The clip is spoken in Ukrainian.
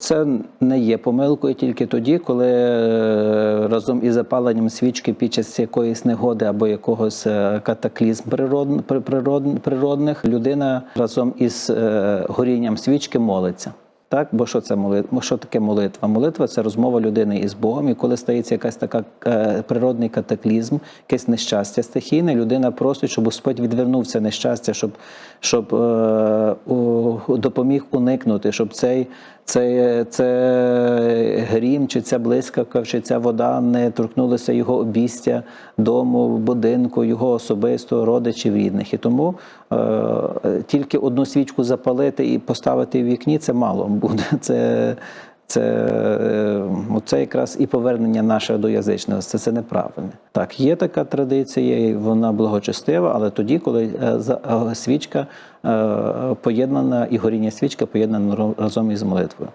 Це не є помилкою тільки тоді, коли е, разом із запаленням свічки під час якоїсь негоди або якогось е, катаклізм природ, при- природних людина разом із е, горінням свічки молиться. Так, бо що це молитва? Що таке молитва? Молитва це розмова людини із Богом. І коли стається якась така е, природний катаклізм, якесь нещастя стихійне, людина просить, щоб Господь відвернув це нещастя, щоб, щоб е, допоміг уникнути, щоб цей, цей, це грім, чи ця блискавка, чи ця вода не торкнулася його обістя, дому, будинку, його особисто, родичів, рідних. І тому е, тільки одну свічку запалити і поставити в вікні це мало буде. Це, це, е, це якраз і повернення нашого до язичності. Це, це неправильне. Так, є така традиція, і вона благочестива, але тоді, коли е, е, свічка поєднана і горіння свічка поєднана разом із молитвою.